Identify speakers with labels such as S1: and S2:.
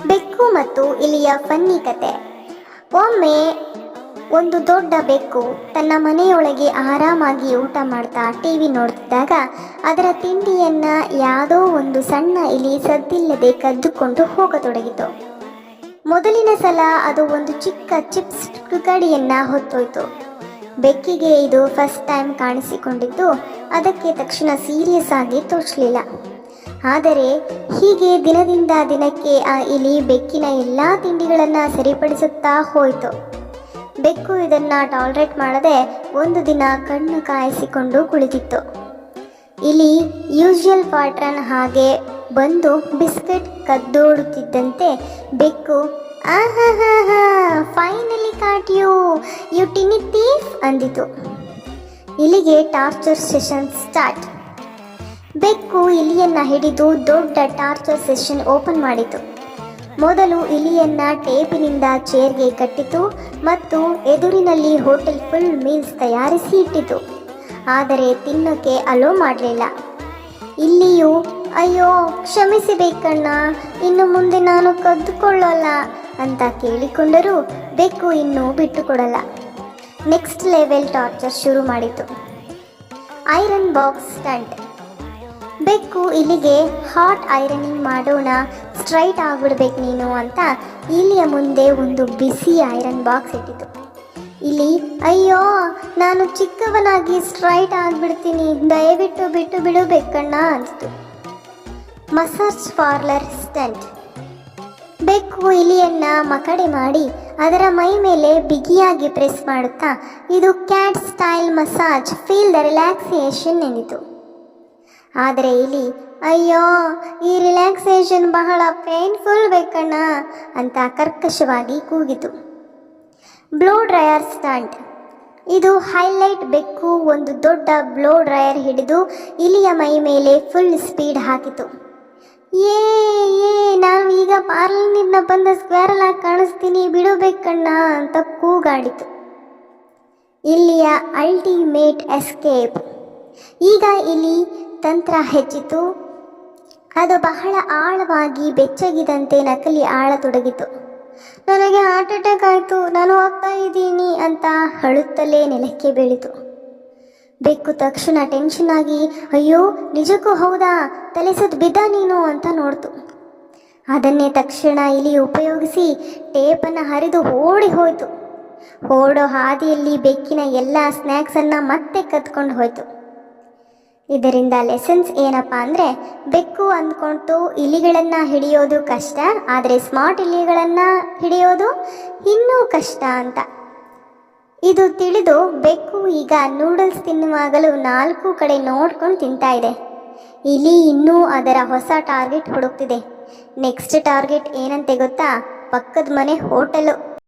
S1: ಬೆಕ್ಕು ಮತ್ತು ಇಲಿಯ ಫನ್ನಿ ಕತೆ. ಒಮ್ಮೆ ಒಂದು ದೊಡ್ಡ ಬೆಕ್ಕು ತನ್ನ ಮನೆಯೊಳಗೆ ಆರಾಮಾಗಿ ಊಟ ಮಾಡ್ತಾ ಟಿವಿ ನೋಡ್ತಿದ್ದಾಗ ಅದರ ತಿಂಡಿಯನ್ನ ಯಾವುದೋ ಒಂದು ಸಣ್ಣ ಇಲಿ ಸದ್ದಿಲ್ಲದೆ ಕದ್ದುಕೊಂಡು ಹೋಗತೊಡಗಿತು. ಮೊದಲಿನ ಸಲ ಅದು ಒಂದು ಚಿಕ್ಕ ಚಿಪ್ಸ್ ತುಕಡಿಯನ್ನ ಹೊತ್ತೋಯ್ತು. ಬೆಕ್ಕಿಗೆ ಇದು ಫಸ್ಟ್ ಟೈಮ್ ಕಾಣಿಸಿಕೊಂಡಿದ್ದು, ಅದಕ್ಕೆ ತಕ್ಷಣ ಸೀರಿಯಸ್ ಆಗಿ ತೋಚಲಿಲ್ಲ ಆದರೆ ಹೀಗೆ ದಿನದಿಂದ ದಿನಕ್ಕೆ ಆ ಇಲಿ ಬೆಕ್ಕಿನ ಎಲ್ಲ ತಿಂಡಿಗಳನ್ನು ಸರಿಪಡಿಸುತ್ತಾ ಹೋಯಿತು. ಬೆಕ್ಕು ಇದನ್ನು ಟಾಲ್ರೇಟ್ ಮಾಡದೆ ಒಂದು ದಿನ ಕಣ್ಣು ಕಾಯಿಸಿಕೊಂಡು ಕುಳಿತಿತ್ತು. ಇಲಿ ಯೂಶುವಲ್ ಪಾಟ್ರನ್ ಹಾಗೆ ಬಂದು ಬಿಸ್ಕೆಟ್ ಕದ್ದೋಡುತ್ತಿದ್ದಂತೆ ಬೆಕ್ಕು finally caught you you tiny thief ಅಂದಿತು. ಇಲ್ಲಿಗೆ ಟಾರ್ಚರ್ ಸೆಷನ್ ಸ್ಟಾರ್ಟ್. ಬೆಕ್ಕು ಇಲಿಯನ್ನ ಹಿಡಿದು ದೊಡ್ಡ ಟಾರ್ಚರ್ ಸೆಷನ್ ಓಪನ್ ಮಾಡಿತು. ಮೊದಲು ಇಲಿಯನ್ನ ಟೇಪಿನಿಂದ ಚೇರ್ಗೆ ಕಟ್ಟಿತು ಮತ್ತು ಎದುರಿನಲ್ಲಿ ಹೋಟೆಲ್ ಫುಲ್ ಮೀಲ್ಸ್ ತಯಾರಿಸಿ ಇಟ್ಟಿತು. ಆದರೆ ತಿನ್ನೋಕೆ ಅಲೋ ಮಾಡಲಿಲ್ಲ. ಇಲ್ಲಿಯೂ, ಅಯ್ಯೋ, ಕ್ಷಮಿಸಬೇಕಣ್ಣ, ಇನ್ನು ಮುಂದೆ ನಾನು ಕದ್ದುಕೊಳ್ಳಲ್ಲ ಅಂತ ಕೇಳಿಕೊಂಡರೂ ಬೆಕ್ಕು ಇನ್ನೂ ಬಿಟ್ಟುಕೊಡಲ್ಲ. ನೆಕ್ಸ್ಟ್ ಲೆವೆಲ್ ಟಾರ್ಚರ್ ಶುರು ಮಾಡಿತು. Iron box stunt. ಬೆಕ್ಕು ಇಲ್ಲಿಗೆ ಹಾಟ್ ಐರನಿಂಗ್ ಮಾಡೋಣ ಸ್ಟ್ರೈಟ್ ಆಗಿಬಿಡ್ಬೇಕು ನೀನು ಅಂತ ಇಲ್ಲಿಯ ಮುಂದೆ ಒಂದು ಬಿಸಿ ಐರನ್ ಬಾಕ್ಸ್ ಇಟ್ಟಿತು ಇಲ್ಲಿ, ಅಯ್ಯೋ, ನಾನು ಚಿಕ್ಕವನಾಗಿ ಸ್ಟ್ರೈಟ್ ಆಗಿಬಿಡ್ತೀನಿ, ದಯವಿಟ್ಟು ಬಿಟ್ಟು ಬಿಡು ಬೆಕ್ಕಣ್ಣ ಅನಿಸ್ತು. ಮಸಾಜ್ ಪಾರ್ಲರ್ ಸ್ಟಂಟ್ ಬೆಕ್ಕು ಇಲಿಯನ್ನ ಮಕಡೆ ಮಾಡಿ, ಅದರ ಮೈ ಮೇಲೆ ಬಿಗಿಯಾಗಿ ಪ್ರೆಸ್ ಮಾಡುತ್ತಾ, ಇದು cat style massage feel the relaxation ಎಂದಿತು ಆದರೆ ಇಲಿ ಅಯ್ಯೋ, ಈ ರಿಲ್ಯಾಕ್ಸೇಷನ್ ಬಹಳ ಪೇನ್ಫುಲ್ ಬೇಕಣ್ಣ ಅಂತ ಕರ್ಕಶವಾಗಿ ಕೂಗಿತು. ಬ್ಲೋ ಡ್ರಯರ್ ಸ್ಟ್ಯಾಂಡ್ ಇದು ಹೈಲೈಟ್ ಬೆಕ್ಕು ಒಂದು ದೊಡ್ಡ ಬ್ಲೋ ಡ್ರಯರ್ ಹಿಡಿದು ಇಲಿಯ ಮೈ ಮೇಲೆ ಫುಲ್ ಸ್ಪೀಡ್ ಹಾಕಿತು. ಏ ಏ, ನಾವು ಈಗ ಪಾರ್ಲರ್ನಿಂದ ಬಂದ ಸ್ಕ್ವೇರಲ್ ಆಗಿ ಕಾಣಿಸ್ತೀನಿ ಬಿಡಬೇಕಣ್ಣ ಅಂತ ಕೂಗಾಡಿತು. ಇಲ್ಲಿಯ ಅಲ್ಟಿಮೇಟ್ ಎಸ್ಕೇಪ್. ಈಗ ಇಲ್ಲಿ ತಂತ್ರ ಹೆಚ್ಚಿತು. ಅದು ಬಹಳ ಆಳವಾಗಿ ಬೆಚ್ಚಗಿದಂತೆ ನಕಲಿ ಆಳತೊಡಗಿತು. ನನಗೆ ಹಾರ್ಟ್ ಅಟ್ಯಾಕ್ ಆಯಿತು, ನಾನು ಹೋಗ್ತಾ ಇದ್ದೀನಿ ಅಂತ ಅಳುತ್ತಲೇ ನೆಲಕ್ಕೆ ಬೀಳಿತು. ಬೆಕ್ಕು ತಕ್ಷಣ ಟೆನ್ಷನ್ ಆಗಿ, ಅಯ್ಯೋ, ನಿಜಕ್ಕೂ ಹೌದಾ? ತಲೆ ಸುತ್ತ ಬಿದ್ದ ನೀನು? ಅಂತ ನೋಡ್ತು. ಅದನ್ನೇ ತಕ್ಷಣ ಇಲ್ಲಿ ಉಪಯೋಗಿಸಿ ಟೇಪನ್ನು ಹರಿದು ಓಡಿ ಹೋಯಿತು. ಓಡೋ ಹಾದಿಯಲ್ಲಿ ಬೆಕ್ಕಿನ ಎಲ್ಲ ಸ್ನ್ಯಾಕ್ಸನ್ನು ಮತ್ತೆ ಕತ್ಕೊಂಡು ಹೋಯಿತು. ಇದರಿಂದ ಲೆಸನ್ಸ್ ಏನಪ್ಪ ಅಂದರೆ ಬೆಕ್ಕು ಅಂದ್ಕೊಂಡು ಇಲಿಗಳನ್ನು ಹಿಡಿಯೋದು ಕಷ್ಟ, ಆದರೆ ಸ್ಮಾರ್ಟ್ ಇಲಿಗಳನ್ನು ಹಿಡಿಯೋದು ಇನ್ನೂ ಕಷ್ಟ ಅಂತ. ಇದು ತಿಳಿದು ಬೆಕ್ಕು ಈಗ ನೂಡಲ್ಸ್ ತಿನ್ನುವಾಗಲೂ ನಾಲ್ಕು ಕಡೆ ನೋಡ್ಕೊಂಡು ತಿಂತಾ ಇದೆ. ಇಲಿ ಇನ್ನೂ ಅದರ ಹೊಸ ಟಾರ್ಗೆಟ್ ಹುಡುಕ್ತಿದೆ. ನೆಕ್ಸ್ಟ್ ಟಾರ್ಗೆಟ್ ಏನಂತೆ ಗೊತ್ತಾ? ಪಕ್ಕದ ಮನೆ ಹೋಟೆಲು